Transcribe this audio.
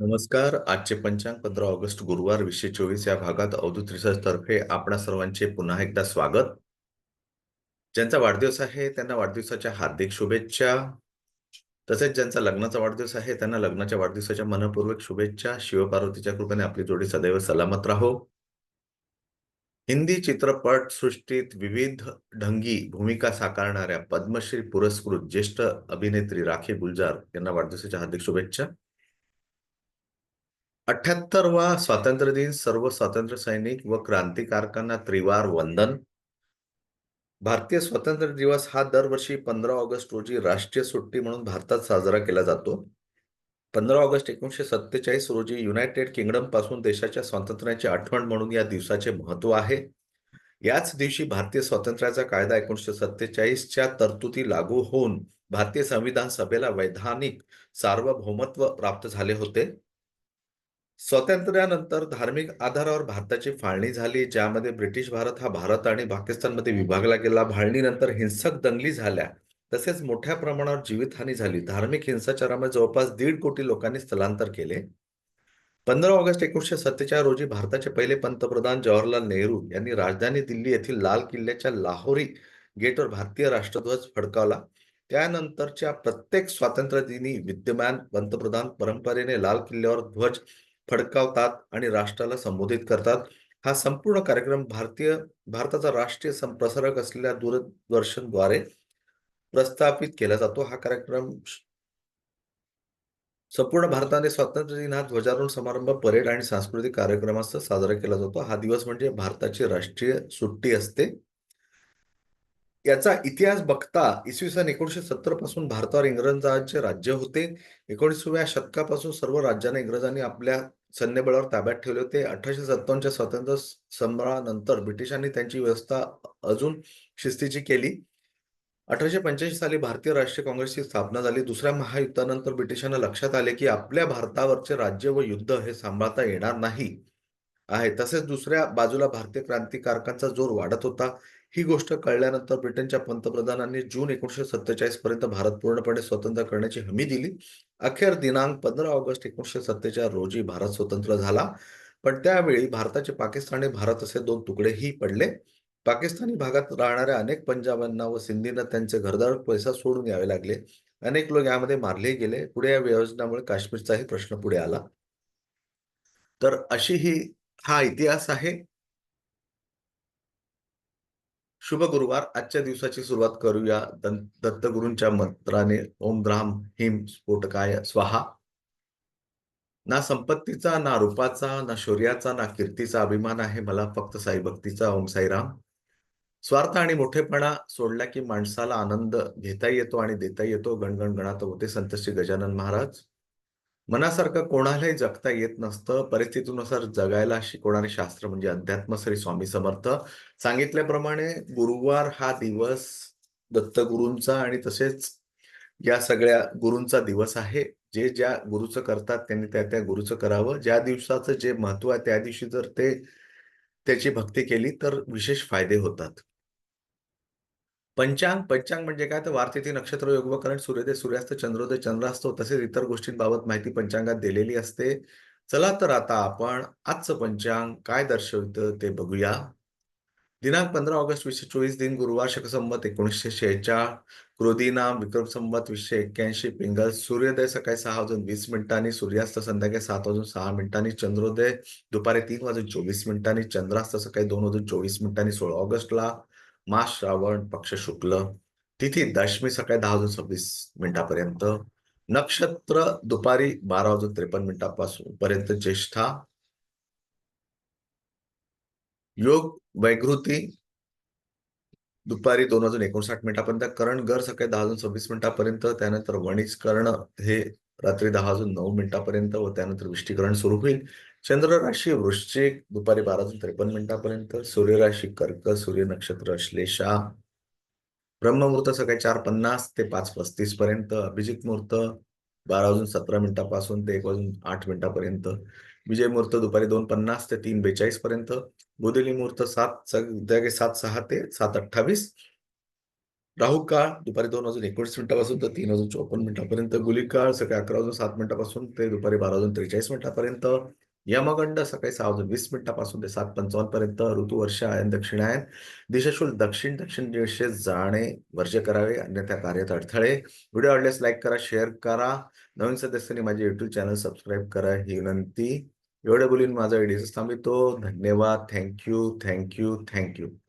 नमस्कार. आजचे पंचांग पंधरा ऑगस्ट गुरुवार वीसशे चोवीस या भागात अवधूत रिसर्च तर्फे आपणा सर्वांचे पुन्हा एकदा स्वागत. ज्यांचा वाढदिवस आहे त्यांना वाढदिवसाच्या हार्दिक शुभेच्छा. तसेच ज्यांचा लग्नाचा वाढदिवस आहे त्यांना लग्नाच्या वाढदिवसाच्या मनपूर्वक शुभेच्छा. शिवपार्वतीच्या कृपेने आपली जोडी सदैव सलामत राहो. हिंदी चित्रपट सृष्टीत विविध ढंगी भूमिका साकारणाऱ्या पद्मश्री पुरस्कृत ज्येष्ठ अभिनेत्री राखी गुलजार यांना वाढदिवसाच्या हार्दिक शुभेच्छा. अठ्याहत्तरवा स्वातंत्र्य दिन सर्व स्वातंत्र्य सैनिक व क्रांतिकारकांना त्रिवार वंदन. भारतीय स्वातंत्र्य दिवस हा दरवर्षी पंधरा ऑगस्ट रोजी राष्ट्रीय सुट्टी म्हणून भारतात साजरा केला जातो. पंधरा ऑगस्ट एकोणीसशे सत्तेचाळीस रोजी युनायटेड किंगडमपासून देशाच्या स्वातंत्र्याची आठवण म्हणून या दिवसाचे महत्त्व आहे. याच दिवशी भारतीय स्वातंत्र्याचा कायदा एकोणीसशे सत्तेचाळीसच्या तरतुदी लागू होऊन भारतीय संविधान सभेला वैधानिक सार्वभौमत्व प्राप्त झाले होते. स्वातंत्र्यानंतर धार्मिक आधारावर भारताची फाळणी झाली ज्यामध्ये ब्रिटिश भारत हा भारत आणि पाकिस्तानमध्ये विभागला गेला. फाळणीनंतर हिंसक दंगली झाल्या. तसेच मोठ्या प्रमाणावर जीवितहानी झाली. धार्मिक हिंसाचारामुळे जवळपास दीड कोटी लोकांनी स्थलांतर केले. पंधरा ऑगस्ट एकोणीसशे सत्तेचाळीस रोजी भारताचे पहिले पंतप्रधान जवाहरलाल नेहरू यांनी राजधानी दिल्ली येथील लाल किल्ल्याच्या लाहोरी गेटवर भारतीय राष्ट्रध्वज फडकावला. त्यानंतरच्या प्रत्येक स्वातंत्र्य दिनी विद्यमान पंतप्रधान परंपरेने लाल किल्ल्यावर ध्वज फडकावतात आणि राष्ट्राला संबोधित करतात. हा संपूर्ण कार्यक्रम भारतीय भारताचा राष्ट्रीय प्रसारक असलेल्या दूरदर्शनद्वारे प्रस्थापित केला जातो. हा कार्यक्रम संपूर्ण भारताने स्वातंत्र्य दिन हा ध्वजारोहण समारंभ परेड आणि सांस्कृतिक कार्यक्रमासह साजरा केला जातो. हा दिवस म्हणजे भारताची राष्ट्रीय सुट्टी असते. याचा इतिहास बघता इसवी सन एकोणीशे सत्तरपासून भारतावर इंग्रजांचे राज्य होते. एकोणीसव्या शतकापासून सर्व राज्यांना इंग्रजांनी आपल्या सैन्यबळावर ताब्यात ठेवले होते. अठराशे सत्तावन्नच्या स्वातंत्र्य संभ्रमानंतर ब्रिटिशांनी त्यांची व्यवस्था अजून शिस्तीची केली. अठराशे पंच्याऐंशी साली भारतीय राष्ट्रीय काँग्रेसची स्थापना झाली. दुसऱ्या महायुद्धानंतर ब्रिटिशांना लक्षात आले की आपल्या भारतावरचे राज्य व युद्ध हे सांभाळता येणार नाही. आहे. तसेच दुसऱ्या बाजूला भारतीय क्रांतिकारकांचा जोर वाढत होता. ही गोष्ट कळल्यानंतर ब्रिटनच्या पंतप्रधानांनी जून एकोणीशे सत्तेचाळीस पर्यंत भारत पूर्णपणे स्वतंत्र करण्याची हमी दिली. अखेर दिनांक पंधरा ऑगस्ट एकोणीशे सत्तेचाळीस रोजी भारत स्वतंत्र झाला. पण त्यावेळी भारताचे पाकिस्तान आणि भारत असे दोन तुकडेही पडले. पाकिस्तानी भागात राहणाऱ्या अनेक पंजाबांना व सिंधींना त्यांचे घरदार पैसा सोडून यावे लागले. अनेक लोक यामध्ये मारले गेले. पुढे या योजनामुळे काश्मीरचाही प्रश्न पुढे आला. तर अशी ही हा इतिहास आहे. शुभ गुरुवार. आजच्या दिवसाची सुरुवात करूया. दत्तगुरूंच्या मंत्राने. ओम द्राम हिम स्फोटकाय स्वाहा. ना संपत्तीचा ना रूपाचा ना शौर्याचा ना कीर्तीचा अभिमान आहे मला. फक्त साई भक्तीचा. ओम साईराम स्वार्थ आणि मोठेपणा सोडला की माणसाला आनंद घेता येतो आणि देता येतो. गणगण गणात होते संत श्री गजानन महाराज. मनासारखं कोणालाही जगता येत नसतं. परिस्थितीनुसार जगायला शिकवणारे शास्त्र म्हणजे अध्यात्म श्री स्वामी समर्थ सांगितल्याप्रमाणे गुरुवार हा दिवस दत्तगुरूंचा आणि तसेच या सगळ्या गुरूंचा दिवस आहे. जे ज्या गुरुचं करतात त्यांनी त्या त्या गुरुचं करावं. ज्या दिवसाचं जे महत्त्व आहे त्या दिवशी जर ते त्याची भक्ती केली तर विशेष फायदे होतात. पंचांग पंचांग म्हणजे काय? तर वारतिथी नक्षत्र योगवकरण सूर्योदय सूर्यास्त चंद्रोदय चंद्रास्त तसेच इतर गोष्टींबाबत माहिती पंचांगात दिलेली असते. चला तर आता आपण आजचं पंचांग काय दर्शवतं ते बघूया. दिनांक पंधरा ऑगस्ट वीसशे चोवीस दिन गुरुवार शकसंमत एकोणीसशे शेहेचाळ. क्रोधीनाम विक्रम संमत वीसशे एक्क्याऐंशी. पिंगल सूर्योदय सकाळी सहा वाजून वीस मिनिटांनी. सूर्यास्त संध्याकाळी सात वाजून सहा मिनिटांनी. चंद्रोदय दुपारी तीन वाजून चोवीस मिनिटांनी. चंद्रास्त सकाळी दोन वाजून चोवीस मिनिटांनी. सोळा ऑगस्टला मास श्रावण पक्ष शुक्ल तिथी दशमी सकाळी दहा वाजून सव्वीस मिनिटापर्यंत. नक्षत्र दुपारी बारा वाजून त्रेपन्न मिनिटापासून पर्यंत ज्येष्ठा. योग वैकृती दुपारी दोन वाजून एकोणसाठ मिनिटापर्यंत. करण गर सकाळी दहा वाजून सव्वीस मिनिटापर्यंत. त्यानंतर वणीज कर्ण हे रात्री दहा वाजून नऊ मिनिटापर्यंत व त्यानंतर विष्टीकरण सुरू होईल. चंद्र राशी वृश्चिक दुपारी बाराजून त्रेपन्न मिनिटापर्यंत. सूर्य राशी कर्क सूर्य नक्षत्र श्लेषा. ब्रह्ममुहूर्त सकाळी चार पन्नास ते पाच पस्तीस पर्यंत. अभिजित मुहूर्त बारा वाजून सतरा मिनिटापासून ते एक वाजून आठ मिनिटापर्यंत. विजय मुहूर्त दुपारी दोन पन्नास ते तीन बेचाळीस पर्यंत. बुधली मुहूर्त सात सात सहा ते सात अठ्ठावीस. राहू काळ दुपारी दोन वाजून एकोणीस मिनिटापासून तर तीन वाजून चोपन्न मिनिटापर्यंत. गुली काळ सकाळी अकरा वाजून सात मिनिटापासून ते दुपारी बारा वाजून त्रेचाळीस मिनिटापर्यंत. यमगंड सकाळी सहा वाजून वीस मिनिटापासून ते सात पंचावन्न पर्यंत ऋतुवर्षा आयन दक्षिणायन दिशाशूल दक्षिण दक्षिण दिशे जाणे वर्ज्य करावे अन्यथा कार्यात अडथळे व्हिडिओ आवडल्यास लाईक करा शेअर करा. नवीन सदस्यांनी माझे युट्यूब चॅनल सबस्क्राईब करा ही विनंती. एवढं बोलून माझा व्हिडिओ थांबितो. धन्यवाद. Thank you thank you thank you.